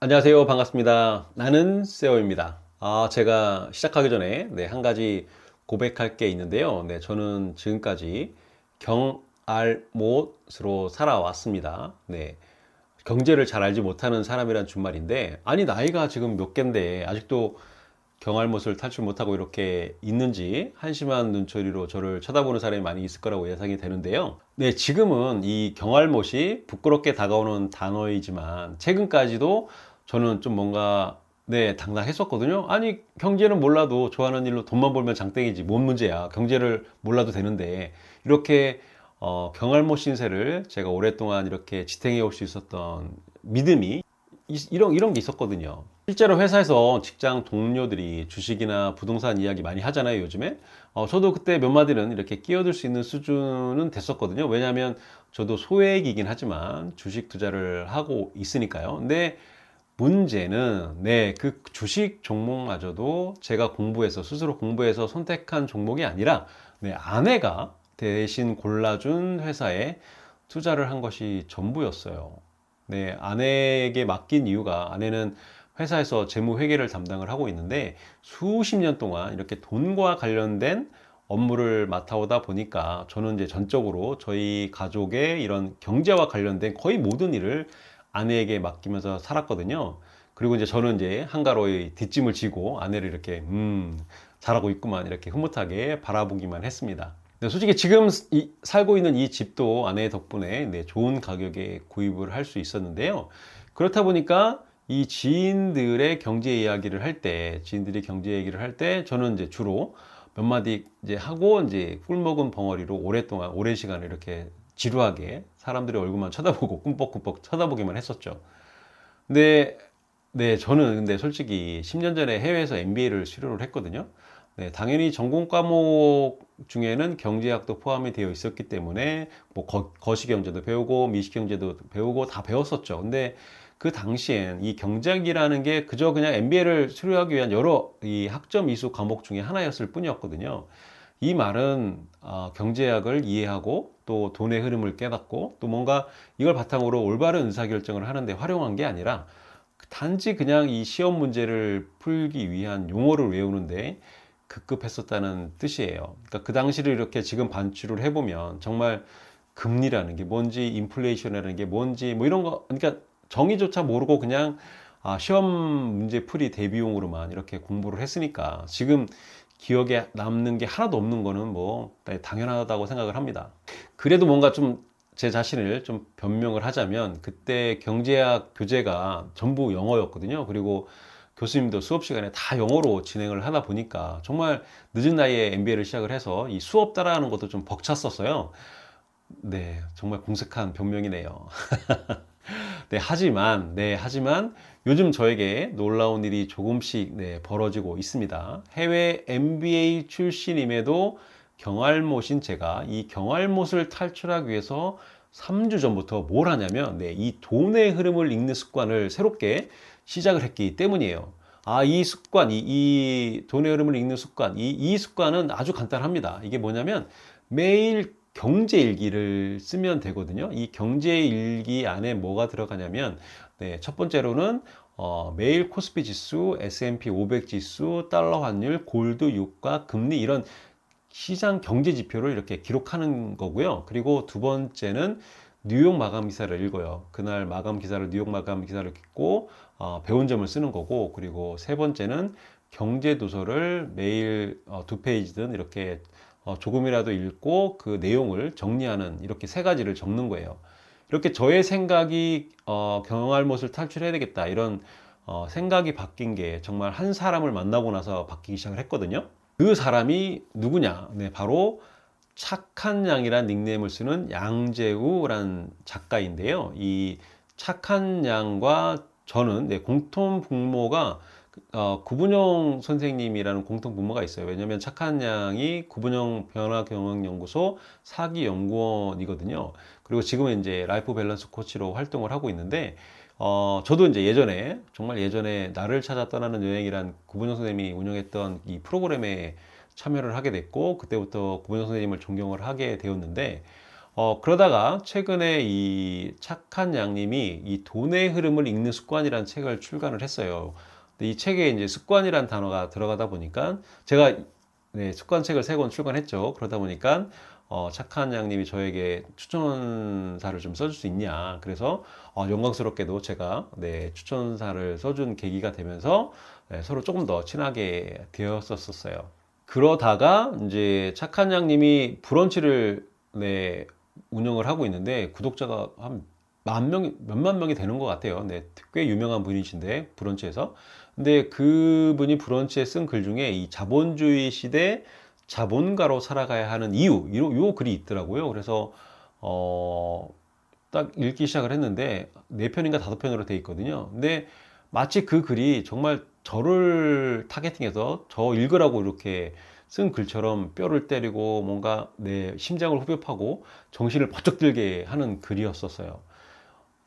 안녕하세요. 반갑습니다. 나는 세오입니다. 아, 제가 시작하기 전에 네, 한 가지 고백할 게 있는데요. 네, 저는 지금까지 경알못으로 살아왔습니다. 네. 경제를 잘 알지 못하는 사람이란 준말인데, 아니, 나이가 지금 몇 갠데, 아직도 경알못을 탈출 못하고 이렇게 있는지 한심한 눈초리로 저를 쳐다보는 사람이 많이 있을 거라고 예상이 되는데요. 네, 지금은 이 경알못이 부끄럽게 다가오는 단어이지만 최근까지도 저는 좀 뭔가 네, 당당했었거든요. 아니, 경제는 몰라도 좋아하는 일로 돈만 벌면 장땡이지. 뭔 문제야. 경제를 몰라도 되는데. 이렇게 어, 경알못 신세를 제가 오랫동안 이렇게 지탱해 올 수 있었던 믿음이 이- 이 런 이런 게 있었거든요. 실제로 회사에서 직장 동료들이 주식이나 부동산 이야기 많이 하잖아요, 요즘에. 어, 저도 그때 몇 마디는 이렇게 끼어들 수 있는 수준은 됐었거든요. 왜냐하면 저도 소액이긴 하지만 주식 투자를 하고 있으니까요. 근데 문제는 네, 그 주식 종목마저도 제가 공부해서 스스로 공부해서 선택한 종목이 아니라 네, 아내가 대신 골라준 회사에 투자를 한 것이 전부였어요. 네, 아내에게 맡긴 이유가 아내는 회사에서 재무 회계를 담당을 하고 있는데 수십 년 동안 이렇게 돈과 관련된 업무를 맡아오다 보니까 저는 이제 전적으로 저희 가족의 이런 경제와 관련된 거의 모든 일을 아내에게 맡기면서 살았거든요. 그리고 이제 저는 이제 한가로이 뒷짐을 지고 아내를 이렇게 음 잘하고 있구만 이렇게 흐뭇하게 바라보기만 했습니다. 근데 솔직히 지금 이- 살고 있는 이 집도 아내 덕분에 네, 좋은 가격에 구입을 할 수 있었는데요. 그렇다 보니까 이 지인들의 경제 이야기를 할 때, 지인들이 경제 얘기를 할 때 저는 이제 주로 몇 마디 이제 하고 이제 꿀 먹은 벙어리로 오랫동안 오랜 시간을 이렇게 지루하게 사람들의 얼굴만 쳐다보고 꿈뻑꿈뻑 쳐다보기만 했었죠. 근데 네, 저는 근데 솔직히 10년 전에 해외에서 MBA를 수료를 했거든요. 네, 당연히 전공 과목 중에는 경제학도 포함이 되어 있었기 때문에 뭐 거, 거시경제도 배우고 미시경제도 배우고 다 배웠었죠. 근데 그 당시엔 이 경제학이라는 게 그저 그냥 MBA를 수료하기 위한 여러 이 학점 이수 과목 중에 하나였을 뿐이었거든요. 이 말은 어, 경제학을 이해하고 또 돈의 흐름을 깨닫고 또 뭔가 이걸 바탕으로 올바른 의사결정을 하는데 활용한 게 아니라 단지 그냥 이 시험 문제를 풀기 위한 용어를 외우는데 급급했었다는 뜻이에요. 그러니까 그 당시를 이렇게 지금 반추를 해보면 정말 금리라는 게 뭔지, 인플레이션이라는 게 뭔지, 뭐 이런 거, 그러니까 정의조차 모르고 그냥 아, 시험 문제 풀이 대비용으로만 이렇게 공부를 했으니까 지금 기억에 남는 게 하나도 없는 거는 뭐 당연하다고 생각을 합니다. 그래도 뭔가 좀 제 자신을 좀 변명을 하자면 그때 경제학 교재가 전부 영어였거든요. 그리고 교수님도 수업 시간에 다 영어로 진행을 하다 보니까 정말 늦은 나이에 MBA를 시작을 해서 이 수업 따라하는 것도 좀 벅찼었어요. 네, 정말 공색한 변명이네요. 네, 하지만, 네, 하지만 요즘 저에게 놀라운 일이 조금씩 네, 벌어지고 있습니다. 해외 MBA 출신임에도 경알못인 제가 이 경알못을 탈출하기 위해서 3주 전부터 뭘 하냐면, 네, 이 돈의 흐름을 읽는 습관을 새롭게 시작을 했기 때문이에요. 아, 이 습관, 이, 이 돈의 흐름을 읽는 습관, 이, 이 습관은 아주 간단합니다. 이게 뭐냐면 매일 경제 일기를 쓰면 되거든요. 이 경제 일기 안에 뭐가 들어가냐면, 네, 첫 번째로는 어, 매일 코스피 지수, S&P 500 지수, 달러 환율, 골드 유가, 금리 이런 시장 경제 지표를 이렇게 기록하는 거고요. 그리고 두 번째는 뉴욕 마감 기사를 읽어요. 그날 마감 기사를 뉴욕 마감 기사를 읽고 어, 배운 점을 쓰는 거고, 그리고 세 번째는 경제 도서를 매일 어, 두 페이지든 이렇게 어, 조금이라도 읽고 그 내용을 정리하는 이렇게 세 가지를 적는 거예요. 이렇게 저의 생각이 어, 경알못을 탈출해야 되겠다 이런 어, 생각이 바뀐 게 정말 한 사람을 만나고 나서 바뀌기 시작을 했거든요. 그 사람이 누구냐? 네, 바로 착한 양이란 닉네임을 쓰는 양재우라는 작가인데요. 이 착한 양과 저는 네, 공통 분모가 어, 구분영 선생님이라는 공통 분모가 있어요. 왜냐하면 착한 양이 구분영 변화경영연구소 사기 연구원이거든요. 그리고 지금은 이제 라이프 밸런스 코치로 활동을 하고 있는데, 어, 저도 이제 예전에, 정말 예전에 나를 찾아 떠나는 여행이란 구분영 선생님이 운영했던 이 프로그램에 참여를 하게 됐고, 그때부터 구분영 선생님을 존경을 하게 되었는데, 어, 그러다가 최근에 이 착한 양님이 이 돈의 흐름을 읽는 습관이라는 책을 출간을 했어요. 이 책에 이제 습관이라는 단어가 들어가다 보니까 제가 네, 습관책을 세 권 출간했죠. 그러다 보니까 어, 착한 양님이 저에게 추천사를 좀 써줄 수 있냐. 그래서 어, 영광스럽게도 제가 네, 추천사를 써준 계기가 되면서 네, 서로 조금 더 친하게 되었었어요. 그러다가 이제 착한 양님이 브런치를 네, 운영을 하고 있는데 구독자가 한 만 명이 몇만 명이 되는 것 같아요. 네, 꽤 유명한 분이신데 브런치에서. 근데 그분이 브런치에 쓴 글 중에 이 자본주의 시대 자본가로 살아가야 하는 이유, 요, 요 글이 있더라고요. 그래서 어, 딱 읽기 시작을 했는데 네 편인가 다섯 편으로 돼 있거든요. 근데 마치 그 글이 정말 저를 타겟팅해서 저 읽으라고 이렇게 쓴 글처럼 뼈를 때리고 뭔가 내 심장을 후벼파고 정신을 번쩍 들게 하는 글이었었어요.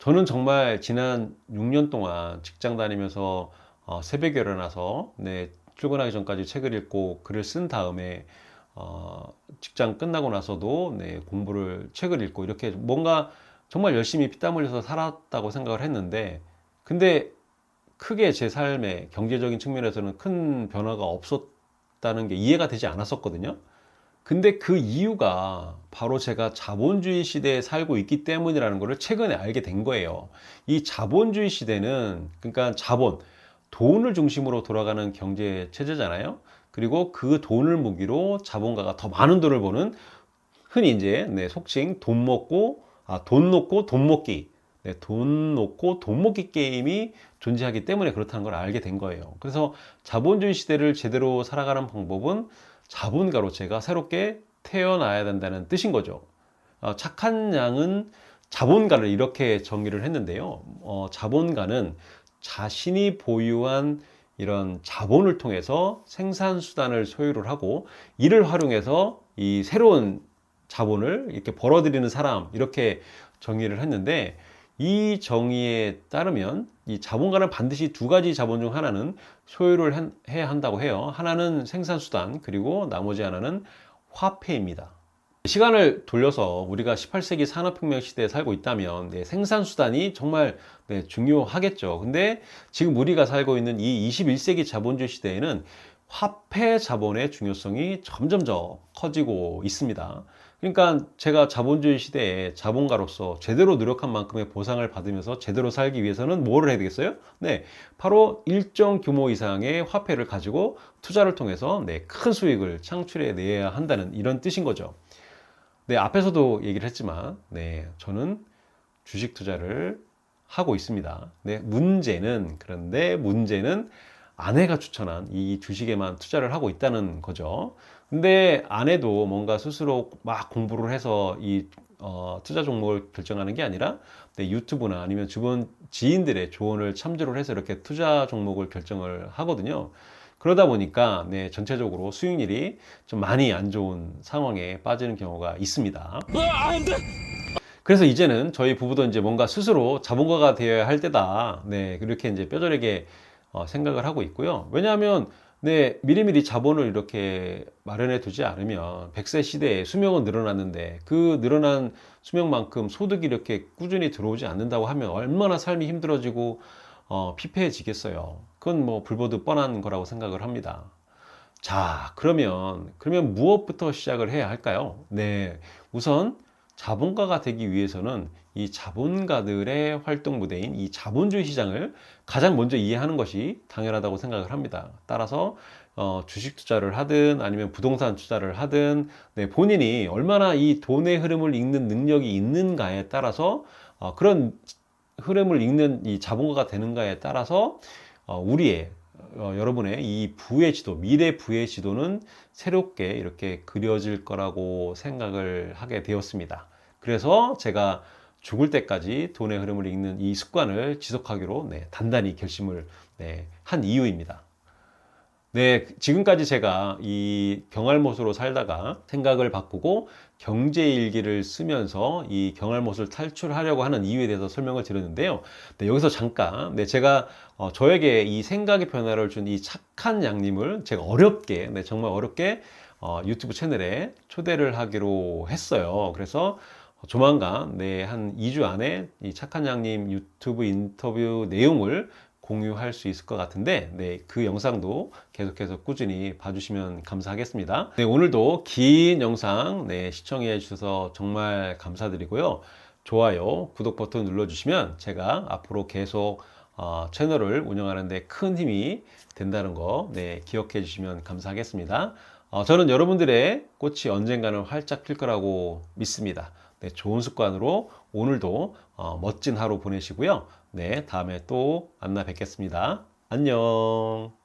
저는 정말 지난 6년 동안 직장 다니면서 어, 새벽에 일어나서 네, 출근하기 전까지 책을 읽고 글을 쓴 다음에 어, 직장 끝나고 나서도 네, 공부를 책을 읽고 이렇게 뭔가 정말 열심히 피땀 흘려서 살았다고 생각을 했는데 근데 크게 제 삶의 경제적인 측면에서는 큰 변화가 없었다는 게 이해가 되지 않았었거든요. 근데 그 이유가 바로 제가 자본주의 시대에 살고 있기 때문이라는 것을 최근에 알게 된 거예요. 이 자본주의 시대는 그러니까 자본, 돈을 중심으로 돌아가는 경제 체제잖아요. 그리고 그 돈을 무기로 자본가가 더 많은 돈을 버는 흔히 이제 네, 속칭 돈 먹고 아, 돈 놓고 돈 먹기. 네, 돈 놓고 돈 먹기 게임이 존재하기 때문에 그렇다는 걸 알게 된 거예요. 그래서 자본주의 시대를 제대로 살아가는 방법은 자본가로 제가 새롭게 태어나야 된다는 뜻인 거죠. 어, 착한 양은 자본가를 이렇게 정의를 했는데요. 어, 자본가는 자신이 보유한 이런 자본을 통해서 생산 수단을 소유를 하고 이를 활용해서 이 새로운 자본을 이렇게 벌어들이는 사람 이렇게 정의를 했는데 이 정의에 따르면 이 자본가는 반드시 두 가지 자본 중 하나는 소유를 해야 한다고 해요. 하나는 생산 수단, 그리고 나머지 하나는 화폐입니다. 시간을 돌려서 우리가 18세기 산업혁명 시대에 살고 있다면 네, 생산수단이 정말 네, 중요하겠죠. 근데 지금 우리가 살고 있는 이 21세기 자본주의 시대에는 화폐 자본의 중요성이 점점 커지고 있습니다. 그러니까 제가 자본주의 시대에 자본가로서 제대로 노력한 만큼의 보상을 받으면서 제대로 살기 위해서는 뭐를 해야 되겠어요? 네, 바로 일정 규모 이상의 화폐를 가지고 투자를 통해서 네, 큰 수익을 창출해 내야 한다는 이런 뜻인 거죠. 네, 앞에서도 얘기를 했지만, 네, 저는 주식 투자를 하고 있습니다. 네, 문제는, 그런데 문제는 아내가 추천한 이 주식에만 투자를 하고 있다는 거죠. 근데 아내도 뭔가 스스로 막 공부를 해서 이 어, 투자 종목을 결정하는 게 아니라 네, 유튜브나 아니면 주변 지인들의 조언을 참조를 해서 이렇게 투자 종목을 결정을 하거든요. 그러다 보니까 네, 전체적으로 수익률이 좀 많이 안 좋은 상황에 빠지는 경우가 있습니다. 그래서 이제는 저희 부부도 이제 뭔가 스스로 자본가가 되어야 할 때다. 네, 그렇게 이제 뼈저리게 어, 생각을 하고 있고요. 왜냐하면 네, 미리미리 자본을 이렇게 마련해 두지 않으면 100세 시대에 수명은 늘어났는데 그 늘어난 수명만큼 소득이 이렇게 꾸준히 들어오지 않는다고 하면 얼마나 삶이 힘들어지고 어, 피폐해지겠어요. 그건 뭐 불보듯 뻔한 거라고 생각을 합니다. 자, 그러면 그러면 무엇부터 시작을 해야 할까요? 네, 우선 자본가가 되기 위해서는 이 자본가들의 활동 무대인 이 자본주의 시장을 가장 먼저 이해하는 것이 당연하다고 생각을 합니다. 따라서 어, 주식 투자를 하든 아니면 부동산 투자를 하든 네, 본인이 얼마나 이 돈의 흐름을 읽는 능력이 있는가에 따라서 어, 그런 흐름을 읽는 이 자본가가 되는가에 따라서 어, 우리의 어, 여러분의 이 부의 지도, 미래 부의 지도는 새롭게 이렇게 그려질 거라고 생각을 하게 되었습니다. 그래서 제가 죽을 때까지 돈의 흐름을 읽는 이 습관을 지속하기로 네, 단단히 결심을 네, 한 이유입니다. 네, 지금까지 제가 이 경알못으로 살다가 생각을 바꾸고 경제 일기를 쓰면서 이 경알못을 탈출하려고 하는 이유에 대해서 설명을 드렸는데요. 네, 여기서 잠깐, 네, 제가 어, 저에게 이 생각의 변화를 준 이 착한 양님을 제가 어렵게, 네, 정말 어렵게 어, 유튜브 채널에 초대를 하기로 했어요. 그래서 조만간 네, 한 2주 안에 이 착한 양님 유튜브 인터뷰 내용을 공유할 수 있을 것 같은데 네, 그 영상도 계속해서 꾸준히 봐주시면 감사하겠습니다. 네, 오늘도 긴 영상 네, 시청해 주셔서 정말 감사드리고요. 좋아요, 구독 버튼 눌러주시면 제가 앞으로 계속 어, 채널을 운영하는데 큰 힘이 된다는 거 네, 기억해 주시면 감사하겠습니다. 어, 저는 여러분들의 꽃이 언젠가는 활짝 필 거라고 믿습니다. 네, 좋은 습관으로 오늘도 어, 멋진 하루 보내시고요. 네, 다음에 또 만나 뵙겠습니다. 안녕.